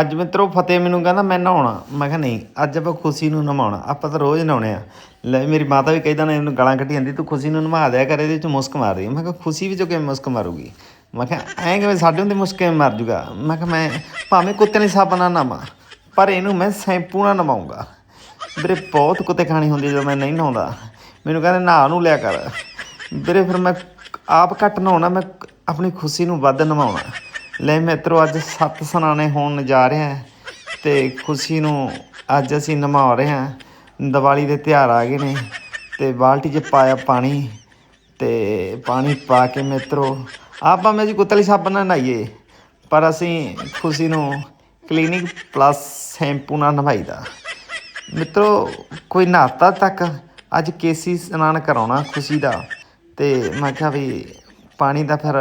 ਅੱਜ ਮਿੱਤਰੋ ਫਤਿਹ ਮੈਨੂੰ ਕਹਿੰਦਾ ਮੈਂ ਨਹਾਉਣਾ। ਮੈਂ ਕਿਹਾ ਨਹੀਂ, ਅੱਜ ਆਪਾਂ ਖੁਸ਼ੀ ਨੂੰ ਨਹਾਉਣਾ ਆਪਾਂ ਤਾਂ ਰੋਜ਼ ਨਹਾਉਣੇ ਆ। ਲੈ ਮੇਰੀ ਮਾਤਾ ਵੀ ਕਹਿੰਦਾ ਨੇ ਇਹਨੂੰ ਗਾਲਾਂ ਕੱਢੀ ਜਾਂਦੀ, ਤੂੰ ਖੁਸ਼ੀ ਨੂੰ ਨਵਾ ਦਿਆ ਕਰ, ਇਹਦੇ ਚ ਮੁਸਕ ਮਾਰ ਰਹੀ ਮੈਂ ਕਿਹਾ, ਖੁਸ਼ੀ ਵੀ ਵਿੱਚੋਂ ਕਿਵੇਂ ਮੁਸਕ ਮਾਰੂਗੀ? ਮੈਂ ਕਿਹਾ, ਐਂ ਕਿਵੇਂ ਸਾਡੇ ਹੁੰਦੇ ਮੁਸਕ ਕਿਵੇਂ ਮਾਰ ਜੂਗਾ? ਮੈਂ ਕਿਹਾ, ਮੈਂ ਭਾਵੇਂ ਕੁੱਤੇ ਨੇ ਸਾਬਣ ਨਾਲ ਨਹਾਵਾਂ ਪਰ ਇਹਨੂੰ ਮੈਂ ਸ਼ੈਂਪੂ ਨਾਲ ਨਵਾਉਂਗਾ ਵੀਰੇ, ਬਹੁਤ ਕੁੱਤੇ ਖਾਣੀ ਹੁੰਦੀ ਜਦੋਂ ਮੈਂ ਨਹੀਂ ਨਹਾਉਂਦਾ। ਮੈਨੂੰ ਕਹਿੰਦੇ, ਨਹਾ ਨੂੰ ਲਿਆ ਕਰ। ਵੀਰੇ, ਫਿਰ ਮੈਂ ਆਪ ਘੱਟ ਨਹਾਉਣਾ, ਮੈਂ ਆਪਣੀ ਖੁਸ਼ੀ ਨੂੰ ਵੱਧ ਨਵਾਉਣਾ ਲੈ ਮਿੱਤਰੋ, ਅੱਜ ਸੱਤ ਸਨਾਣੇ ਹੋਣ ਜਾ ਰਹੇ ਹੈ ਤੇ ਖੁਸ਼ੀ ਨੂੰ ਅੱਜ ਅਸੀਂ ਨਿਭਾ ਰਹੇ ਹਾਂ। ਦੀਵਾਲੀ ਦੇ ਤਿਉਹਾਰ ਆ ਗਏ ਨੇ ਤੇ ਬਾਲਟੀ 'ਚ ਪਾਇਆ ਪਾਣੀ ਤੇ ਪਾਣੀ ਪਾ ਕੇ ਮਿੱਤਰੋ, ਆਪਾਂ ਮੈਂ ਜੀ ਕੁੱਤਲੀ ਸਾਬਣ ਨਾਲ ਨਹਾਈਏ, ਪਰ ਅਸੀਂ ਖੁਸ਼ੀ ਨੂੰ ਕਲੀਨਿਕ ਪਲੱਸ ਸ਼ੈਂਪੂ ਨਾਲ ਨਵਾਈਦਾ। ਮਿੱਤਰੋ, ਕੋਈ ਨਹਾਤਾ ਤੱਕ ਅੱਜ ਕੇਸੀ ਇਸ਼ਨਾਨ ਕਰਾਉਣਾ ਖੁਸ਼ੀ ਦਾ ਤੇ ਮੈਂ ਕਿਹਾ ਵੀ ਪਾਣੀ ਦਾ ਫਿਰ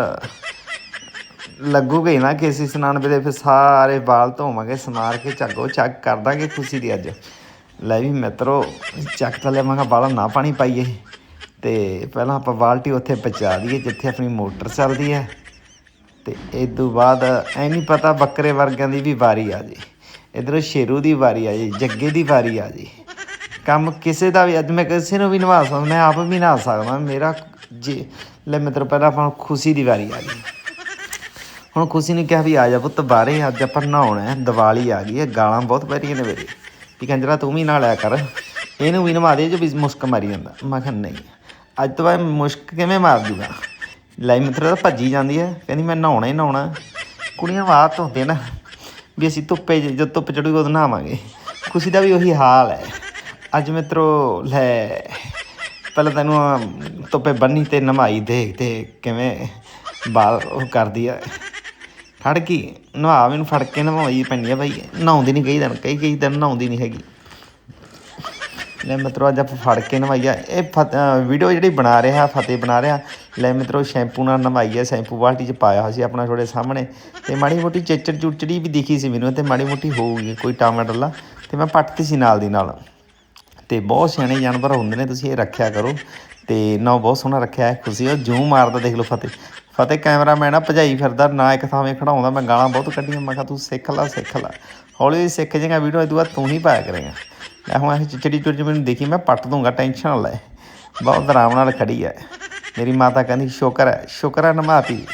ਲੱਗੂਗਾ ਹੀ ਨਾ ਕੇਸੀ ਇਸ਼ਨਾਨ ਵੇਲੇ ਫਿਰ ਸਾਰੇ ਵਾਲ ਧੋਵਾਂਗੇ ਸਮਾਰ ਕੇ ਝੱਗੋ ਚੱਕ ਕਰ ਦਾਂਗੇ ਖੁਸ਼ੀ ਦੀ ਅੱਜ। ਲੈ ਵੀ ਮਿੱਤਰੋ, ਚੱਕ ਤਾਂ ਲਿਆਵਾਂਗਾ ਵਾਲਾ ਨਾ ਪਾਣੀ ਪਾਈਏ। ਤੇ ਪਹਿਲਾਂ ਆਪਾਂ ਬਾਲਟੀ ਉੱਥੇ ਪਹੁੰਚਾ ਦਈਏ, ਜਿੱਥੇ ਆਪਣੀ ਮੋਟਰ ਚੱਲਦੀ ਹੈ। ਤੇ ਇਸ ਤੋਂ ਬਾਅਦ ਐ ਨਹੀਂ ਪਤਾ ਬੱਕਰੇ ਵਰਗਾਂ ਦੀ ਵੀ ਵਾਰੀ ਆ ਜੀ। ਇਧਰੋਂ ਸ਼ੇਰੂ ਦੀ ਵਾਰੀ ਆ ਜੀ, ਜੱਗੇ ਦੀ ਵਾਰੀ ਆ ਜੀ। ਕੰਮ ਕਿਸੇ ਦਾ ਵੀ, ਅੱਜ ਮੈਂ ਕਿਸੇ ਨੂੰ ਵੀ ਨਿਭਾ ਸਕਦਾ, ਮੈਂ ਆਪ ਵੀ ਨਹਾ ਸਕਦਾ। ਮੇਰਾ ਜੇ, ਲੈ ਮਿੱਤਰ, ਪਹਿਲਾਂ ਆਪਾਂ ਨੂੰ ਖੁਸ਼ੀ ਦੀ ਵਾਰੀ ਆ ਗਈ ਹੁਣ ਖੁਸ਼ੀ ਨੇ ਕਿਹਾ ਵੀ ਆ ਜਾ ਪੁੱਤ, ਬਾਹਰੇ ਅੱਜ ਆਪਾਂ ਨਹਾਉਣਾ ਹੈ, ਦੀਵਾਲੀ ਆ ਗਈ ਹੈ, ਗਾਲਾਂ ਬਹੁਤ ਪੈ ਰਹੀਆਂ ਨੇ ਮੇਰੇ ਵੀ ਕੰਜਰਾ, ਤੂੰ ਵੀ ਨਹਾ ਲਿਆ ਕਰ। ਇਹਨੂੰ ਵੀ ਨਵਾ ਦੇ ਜੋ ਵੀ ਮੁਸਕ ਮਾਰੀ ਜਾਂਦਾ। ਮੈਂ ਕਿਹਾ ਨਹੀਂ, ਅੱਜ ਤੋਂ ਬਾਅਦ ਮੁਸ਼ਕ ਕਿਵੇਂ ਮਾਰ ਜੂਗਾ ਲੈ ਮਿੱਤਰ ਤਾਂ ਭੱਜੀ ਜਾਂਦੀ ਹੈ। ਕਹਿੰਦੀ ਮੈਂ ਨਹਾਉਣਾ ਹੀ ਨਹਾਉਣਾ। ਕੁੜੀਆਂ ਬਾਤ ਹੁੰਦੇ ਨਾ, ਵੀ ਅਸੀਂ ਧੁੱਪੇ ਜ- ਜਦ ਧੁੱਪ ਚੜੂਗੀ ਉਦੋਂ ਨਹਾਵਾਂਗੇ। ਖੁਸ਼ੀ ਦਾ ਵੀ ਉਹੀ ਹਾਲ ਹੈ। ਅੱਜ ਮਿੱਤਰੋ, ਲੈ, ਪਹਿਲਾਂ ਤੈਨੂੰ ਧੁੱਪੇ ਬੰਨੀ ਤੇ ਨਮਾਈ, ਦੇਖ ਤੇ ਕਿਵੇਂ ਬਾਲ ਉਹ ਕਰਦੀ ਆ। ਫੜ ਕੇ, ਨਵਾ ਮੈਨੂੰ ਫੜ ਕੇ ਨਵਾਈ ਪੈਂਦੀ ਆ ਬਾਈ। ਨਹਾਉਂਦੀ ਨਹੀਂ ਕਈ ਦਿਨ, ਕਈ ਕਈ ਦਿਨ ਨਹਾਉਂਦੀ ਨਹੀਂ ਹੈਗੀ। ਲੈ ਮਿੱਤਰੋ, ਅੱਜ ਆਪਾਂ ਫੜ ਕੇ ਨਵਾਈਆ ਇਹ ਵੀਡੀਓ ਜਿਹੜੀ ਬਣਾ ਰਿਹਾ, ਫਤਿਹ ਬਣਾ ਰਿਹਾ। ਲੈ ਮਿੱਤਰੋ, ਸ਼ੈਂਪੂ ਨਾਲ ਨਵਾਈ ਹੈ ਸ਼ੈਂਪੂ ਬਾਲਟੀ 'ਚ ਪਾਇਆ ਹੋਇਆ ਸੀ ਆਪਣਾ ਤੁਹਾਡੇ ਸਾਹਮਣੇ। ਤੇ ਮਾੜੀ ਮੋਟੀ ਚਿੱਚੜ ਚੁਚੜੀ ਵੀ ਦਿਖੀ ਸੀ ਮੈਨੂੰ, ਤੇ ਮਾੜੀ ਮੋਟੀ ਹੋਊਗੀ, ਕੋਈ ਟਮਾਟਰਲਾ ਤੇ ਮੈਂ ਪੱਟਤੀ ਸੀ ਨਾਲ ਦੀ ਨਾਲ। ਤੇ ਬਹੁਤ ਸਿਆਣੇ ਜਾਨਵਰ ਹੁੰਦੇ ਨੇ, ਤੁਸੀਂ ਇਹ ਰੱਖਿਆ ਕਰੋ। ਤੇ ਨਾ ਬਹੁਤ ਸੋਹਣਾ ਰੱਖਿਆ ਹੈ, ਖੁਸ਼ੀ ਉਹ ਜੂਮ ਮਾਰਦਾ ਦੇਖ ਲਓ ਫਤਿਹ। ਫਤਿਹ ਕੈਮਰਾਮੈਨ ਆ, ਭਜਾਈ ਫਿਰਦਾ, ਨਾ ਇੱਕ ਥਾਵੇਂ ਖੜਾਉਂਦਾ, ਮੈਂ ਗਾਲਾਂ ਬਹੁਤ ਕੱਢੀਆਂ, ਮੈਂ ਕਿਹਾ ਤੂੰ ਸਿੱਖ ਲੈ ਸਿੱਖ ਲੈ। ਹੌਲੀ ਹੌਲੀ ਸਿੱਖ ਜੇਗਾ ਵੀਡੀਓ ਇਹ ਬਾਅਦ ਤੂੰ ਹੀ ਪਾਇਆ ਕਰੇਗਾ। ਮੈਂ ਹੁਣ ਇਹ ਚਿਚੜੀ ਚੁਰਜ ਮੈਨੂੰ ਦੇਖੀ, ਮੈਂ ਪੱਟ ਦੂੰਗਾ ਟੈਨਸ਼ਨ ਨਾ ਲੈ। ਬਹੁਤ ਆਰਾਮ ਨਾਲ ਖੜੀ ਹੈ ਮੇਰੀ ਮਾਤਾ ਕਹਿੰਦੀ, ਸ਼ੁਕਰ ਹੈ ਸ਼ੁਕਰ ਹੈ, ਨਮਾਤੀ।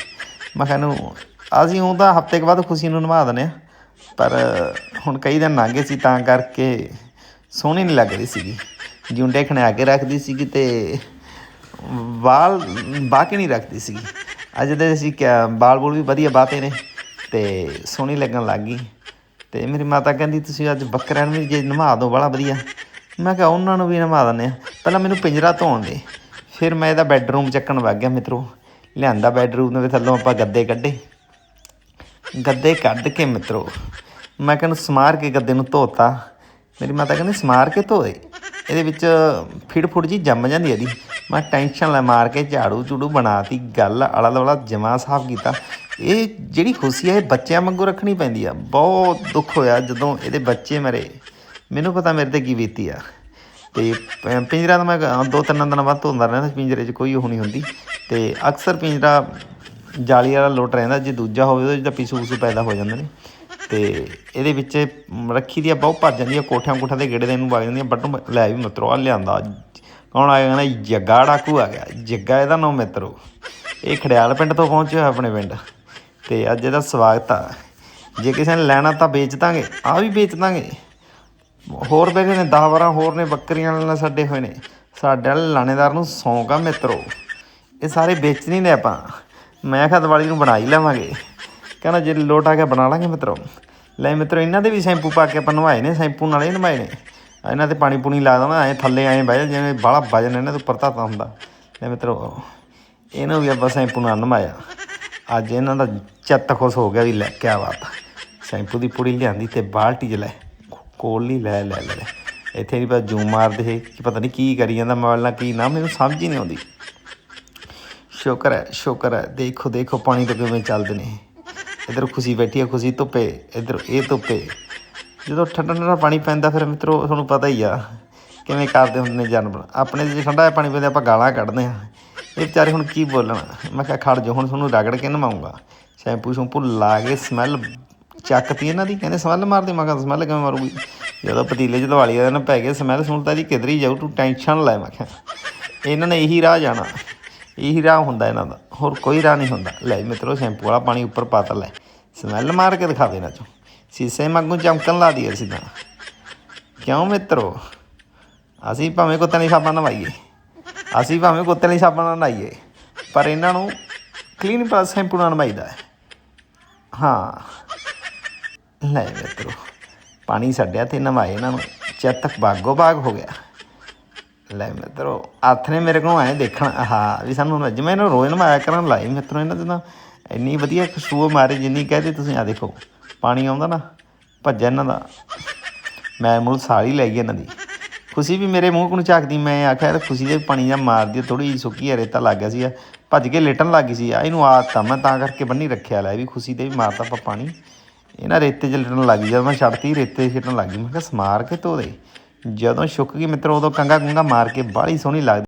ਮੈਂ ਕਿਹਾ ਨੂੰ ਅਸੀਂ ਉਹ ਤਾਂ ਹਫ਼ਤੇ ਕੁ ਬਾਅਦ ਖੁਸ਼ੀ ਨੂੰ ਨਵਾ ਦਿੰਦੇ ਆ ਪਰ ਹੁਣ ਕਈ ਦਿਨ ਲੰਘ ਗਏ ਸੀ, ਤਾਂ ਕਰਕੇ ਸੋਹਣੀ ਨਹੀਂ ਲੱਗ ਰਹੀ ਸੀਗੀ। ਜੁੰਡੇ ਖਣਾ ਕੇ ਰੱਖਦੀ ਸੀਗੀ ਤੇ ਵਾਲ ਬਾਕੀ ਨਹੀਂ ਰੱਖਦੀ ਸੀਗੀ। ਅੱਜ ਦੇ ਅਸੀਂ ਕਿਆ ਬਾਲ ਬੂਲ ਵੀ ਵਧੀਆ ਬਾਤੇ ਨੇ ਤੇ ਸੋਹਣੀ ਲੱਗਣ ਲੱਗ ਗਈ। ਤੇ ਮੇਰੀ ਮਾਤਾ ਕਹਿੰਦੀ, ਤੁਸੀਂ ਅੱਜ ਬੱਕਰਿਆਂ ਨੂੰ ਵੀ ਜੇ ਨਵਾ ਦਿਓ ਬੜਾ ਵਧੀਆ। ਮੈਂ ਕਿਹਾ, ਉਹਨਾਂ ਨੂੰ ਵੀ ਨਵਾ ਦਿੰਦੇ ਆ ਪਹਿਲਾਂ ਮੈਨੂੰ ਪਿੰਜਰਾ ਧੋਣ ਦੇ। ਫਿਰ ਮੈਂ ਇਹਦਾ ਬੈੱਡਰੂਮ ਚੱਕਣ ਵਗ ਗਿਆ ਮਿੱਤਰੋ। ਲਿਆਂਦਾ ਬੈੱਡਰੂਮ ਦੇ ਥੱਲੋਂ ਆਪਾਂ ਗੱਦੇ ਕੱਢੇ। ਗੱਦੇ ਕੱਢ ਕੇ ਮਿੱਤਰੋ, ਮੈਂ ਕਹਿੰਦਾ, ਸਮਾਰ ਕੇ ਗੱਦੇ ਨੂੰ ਧੋਤਾ। ਮੇਰੀ ਮਾਤਾ ਕਹਿੰਦੀ, ਸਮਾਰ ਕੇ ਧੋਏ ਇਹਦੇ ਵਿੱਚ ਫਿੜ ਫੁੜ ਜੀ ਜੰਮ ਜਾਂਦੀ ਇਹਦੀ। ਮੈਂ ਟੈਨਸ਼ਨ ਲੈ ਮਾਰ ਕੇ ਝਾੜੂ ਝੂੜੂ ਬਣਾਤੀ, ਗੱਲ ਆਲਾ ਦੁਆਲਾ ਜਮਾ ਸਾਫ਼ ਕੀਤਾ। ਇਹ ਜਿਹੜੀ ਖੁਸ਼ੀ ਹੈ ਇਹ ਬੱਚਿਆਂ ਵਾਂਗੂ ਰੱਖਣੀ ਪੈਂਦੀ ਆ। ਬਹੁਤ ਦੁੱਖ ਹੋਇਆ ਜਦੋਂ ਇਹਦੇ ਬੱਚੇ ਮਰੇ, ਮੈਨੂੰ ਪਤਾ ਮੇਰੇ ਤੇ ਕੀ ਬੀਤੀ ਆ। ਤੇ ਪਿੰਜਰਾ ਤਾਂ ਮੈਂ ਦੋ ਤਿੰਨ ਦਿਨਾਂ ਬਾਅਦ ਧੋਂਦਾ ਰਹਿੰਦਾ ਪਿੰਜਰੇ 'ਚ ਕੋਈ ਉਹ ਨਹੀਂ ਹੁੰਦੀ। ਤੇ ਅਕਸਰ ਪਿੰਜਰਾ ਜਾਲੀ ਵਾਲਾ ਲੋਟ ਰਹਿੰਦਾ, ਜੇ ਦੂਜਾ ਹੋਵੇ ਤਾਂ 'ਚ ਤਾਂ ਪਿਸੂ ਪਸੂ ਪੈਦਾ ਹੋ ਜਾਂਦੇ ਨੇ। ਤੇ ਇਹਦੇ ਵਿੱਚ ਰੱਖੀ ਦੀ ਆ ਬਹੁਤ ਭੱਜ ਜਾਂਦੀ ਆ ਕੋਠਿਆਂ ਕੋਠਿਆਂ ਦੇ ਗੇੜੇ ਦੇ ਨੂੰ ਵਗ ਜਾਂਦੀਆਂ, ਬੱਟੂ ਲੈ ਵੀ ਮਿੱਤਰੋ ਆ ਲਿਆਂਦਾ। ਕੌਣ ਆ ਗਿਆ ਕਹਿੰਦਾ, ਜੱਗਾ ਡਾਕੂ ਆ ਗਿਆ। ਜੱਗਾ ਇਹਦਾ ਨਾਮ ਮਿੱਤਰੋ। ਇਹ ਖੜਿਆਲ ਪਿੰਡ ਤੋਂ ਪਹੁੰਚਿਆ ਆਪਣੇ ਪਿੰਡ। ਤੇ ਅੱਜ ਇਹਦਾ ਸਵਾਗਤ ਆ। ਜੇ ਕਿਸੇ ਨੇ ਲੈਣਾ ਤਾਂ ਵੇਚ ਦਾਂਗੇ ਆ ਵੀ ਵੇਚ ਦਾਂਗੇ। ਹੋਰ ਬੈਠੇ ਨੇ 10 12 ਹੋਰ ਨੇ, ਬੱਕਰੀਆਂ ਨਾਲ ਸਾਡੇ ਹੋਏ ਨੇ। ਸਾਡੇ ਵਾਲੇ ਲਾਣੇਦਾਰ ਨੂੰ ਸੌਂਕ ਆ ਮਿੱਤਰੋ। ਇਹ ਸਾਰੇ ਵੇਚ ਨਹੀਂ ਨੇ ਆਪਾਂ। ਮੈਂ ਕਿਹਾ, ਦੀਵਾਲੀ ਨੂੰ ਬਣਾ ਹੀ ਲਵਾਂਗੇ। ਕਹਿੰਦਾ ਜੇ ਲੋਟ ਆ ਗਿਆ ਬਣਾ ਲਾਂਗੇ ਮਿੱਤਰੋ। ਲੈ ਮਿੱਤਰੋ, ਇਹਨਾਂ ਦੇ ਵੀ ਸ਼ੈਂਪੂ ਪਾ ਕੇ ਆਪਾਂ ਨਵਾਏ ਨੇ, ਸ਼ੈਂਪੂ ਨਾਲ ਹੀ ਨਵਾਏ ਨੇ। ਇਹਨਾਂ ਤੇ ਪਾਣੀ ਪੂਣੀ ਲਾ ਦੇਣਾ, ਐ ਥੱਲੇ ਐ ਬਹਿ ਜਾ, ਜਿਵੇਂ ਬਾਹਲਾ ਵਜਨ ਇਹਨਾਂ ਦੇ ਉੱਪਰ ਧਾਤਾ ਹੁੰਦਾ। ਲੈ ਮਿੱਤਰੋ, ਇਹਨੂੰ ਵੀ ਆਪਾਂ ਸ਼ੈਂਪੂ ਨਾਲ ਨਵਾਇਆ। ਅੱਜ ਇਹਨਾਂ ਦਾ ਚਿੱਤ ਖੁਸ਼ ਹੋ ਗਿਆ ਵੀ ਲੈ, ਕਿਆ ਬਾਤ ਸ਼ੈਂਪੂ ਦੀ ਪੁੜੀ ਲਿਆਂਦੀ ਤੇ ਬਾਲਟੀ 'ਚ ਲੈ, ਕੋਲ ਹੀ ਲੈ ਲੈ ਲੈ ਇੱਥੇ ਨਹੀਂ ਪਤਾ ਜੂਮ ਮਾਰਦੇ ਸੀ, ਕਿ ਪਤਾ ਨਹੀਂ ਕੀ ਕਰੀ ਜਾਂਦਾ ਮੋਬਾਈਲ ਨਾਲ, ਕੀ ਨਾ, ਮੈਨੂੰ ਸਮਝ ਹੀ ਨਹੀਂ ਆਉਂਦੀ। ਸ਼ੁਕਰ ਹੈ ਸ਼ੁਕਰ ਹੈ। ਦੇਖੋ ਦੇਖੋ ਪਾਣੀ ਤੋਂ ਕਿਵੇਂ ਚੱਲਦੇ ਨੇ। ਇਧਰ ਖੁਸ਼ੀ ਬੈਠੀ ਹੈ ਖੁਸ਼ੀ ਧੁੱਪੇ, ਇਧਰ ਇਹ ਧੁੱਪੇ। ਜਦੋਂ ਠੰਡਾ ਠੰਡਾ ਪਾਣੀ ਪੈਂਦਾ ਫਿਰ ਮਿੱਤਰੋ, ਤੁਹਾਨੂੰ ਪਤਾ ਹੀ ਆ ਕਿਵੇਂ ਕਰਦੇ ਹੁੰਦੇ ਨੇ ਜਾਨਵਰ। ਆਪਣੇ ਜੇ ਠੰਡਾ ਪਾਣੀ ਪੈਂਦਾ ਆਪਾਂ ਗਾਲਾਂ ਕੱਢਦੇ ਆ। ਇਹ ਵਿਚਾਰੇ ਹੁਣ ਕੀ ਬੋਲਣ? ਮੈਂ ਕਿਹਾ, ਖੜ ਜਾ ਹੁਣ ਤੁਹਾਨੂੰ ਰਗੜ ਕੇ ਨਵਾਉਂਗਾ ਸ਼ੈਂਪੂ ਸ਼ੈਂਪੂ ਲਾ ਕੇ ਸਮੈਲ ਚੱਕਤੀ ਇਹਨਾਂ ਦੀ, ਕਹਿੰਦੇ ਸਮੈਲ ਮਾਰਦੀ, ਮੈਂ ਕਿਹਾ ਸਮੈਲ ਕਿਵੇਂ ਮਾਰੂਗੀ? ਜਦੋਂ ਪਤੀਲੇ 'ਚ ਦਵਾਲੀ ਦਾ ਨਾ ਪੈ ਗਏ, ਸਮੈਲ ਸੁਣ ਤਾਂ ਦੀ ਕਿਧਰ ਹੀ ਜਾਊ, ਤੂੰ ਟੈਨਸ਼ਨ ਲੈ, ਮੈਂ ਕਿਹਾ। ਇਹਨਾਂ ਨੇ ਇਹੀ ਰਾਹ ਜਾਣਾ। ਇਹੀ ਰਾਹ ਹੁੰਦਾ ਇਹਨਾਂ ਦਾ। ਹੋਰ ਕੋਈ ਰਾਹ ਨਹੀਂ ਹੁੰਦਾ। ਲੈ ਜੀ ਮਿੱਤਰੋ, ਸ਼ੈਂਪੂ ਵਾਲਾ ਪਾਣੀ ਉੱਪਰ ਪਾਤਾ ਲੈ। ਸਮੈਲ ਮਾਰ ਕੇ ਦਿਖਾ ਦੇਣਾ ਚੋ। ਸੀਸੇ ਵਾਂਗੂ ਚਮਕਣ ਲਾ ਦਈਏ ਅਸੀਂ ਕਿਉਂ ਮਿੱਤਰੋ? ਅਸੀਂ ਭਾਵੇਂ ਕੁੱਤੇ ਲਈ ਸਾਬਣ ਨਵਾਈਏ। ਅਸੀਂ ਭਾਵੇਂ ਕੁੱਤੇ ਲਈ ਸਾਬਣ ਨਾਲ ਨਹਾਈਏ। ਪਰ ਇਹਨਾਂ ਨੂੰ ਕਲੀਨ ਪਲਸ ਸ਼ੈਂਪੂ ਨਾਲ ਨਵਾਈਦਾ ਹੈ। ਹਾਂ। ਲੈ ਮਿੱਤਰੋ, ਪਾਣੀ ਛੱਡਿਆ ਤੇ ਨਵਾਏ ਇਹਨਾਂ ਨੂੰ। ਚੇਤਕ ਬਾਗੋ ਬਾਗ ਹੋ ਗਿਆ। ਲੈ ਮਿੱਤਰੋ, ਹੱਥ ਨੇ ਮੇਰੇ ਕੋਲ ਆਏ ਦੇਖਣ ਹਾਂ ਵੀ ਸਾਨੂੰ ਅੱਜ ਮੈਂ ਇਹਨੂੰ ਰੋਜ਼ ਨਵਾਇਆ ਕਰਨ ਲਾਈ ਮਿੱਤਰੋ ਇਹਨਾਂ ਦੇ ਨਾ ਇੰਨੀ ਵਧੀਆ ਖੁਸ਼ਬੂ ਮਾਰੇ, ਜਿੰਨੀ ਕਹਦੇ ਤੁਸੀਂ ਆ ਦੇਖੋ, ਪਾਣੀ ਆਉਂਦਾ ਨਾ, ਭੱਜਿਆ ਇਹਨਾਂ ਦਾ। ਮੈਂ ਮੂਲ ਸਾਰੀ ਲੈ ਗਈ ਇਹਨਾਂ ਦੀ। ਖੁਸ਼ੀ ਵੀ ਮੇਰੇ ਮੂੰਹ ਨੂੰ ਝਾਕਦੀ, ਮੈਂ ਆਖਿਆ, ਯਾਰ, ਖੁਸ਼ੀ ਦੇ ਪਾਣੀ ਜਾਂ ਮਾਰਦੀ ਥੋੜੀ ਜਿਹੀ ਸੁੱਕੀ ਆ ਰੇਤਾ ਲੱਗ ਗਿਆ ਸੀ ਆ ਭੱਜ ਕੇ ਲੇਟਣ ਲੱਗ ਗਈ ਸੀ। ਆ ਇਹਨੂੰ ਆਦਤ ਆ, ਮੈਂ ਤਾਂ ਕਰਕੇ ਬੰਨੀ ਰੱਖਿਆ ਲੈ, ਵੀ ਖੁਸ਼ੀ 'ਤੇ ਵੀ ਮਾਰਤਾ ਆਪਾਂ ਪਾਣੀ। ਇਹ ਨਾ ਰੇਤੇ 'ਚ ਲੇਟਣ ਲੱਗ ਗਈ, ਜਦ ਮੈਂ ਛੱਡਤੀ, ਰੇਤੇ 'ਚ ਲੇਟਣ ਲੱਗ ਗਈ, ਮੈਂ ਕਿਹਾ, ਸਮਾਰ ਕੇ ਧੋ ਦੇ। ਜਦੋਂ ਸੁੱਕ ਗਈ ਮਿੱਤਰੋ ਉਦੋਂ ਕੰਗਾ ਕੁੰਗਾ ਮਾਰ ਕੇ ਬਾਹਲੀ ਸੋਹਣੀ ਲੱਗਦੀ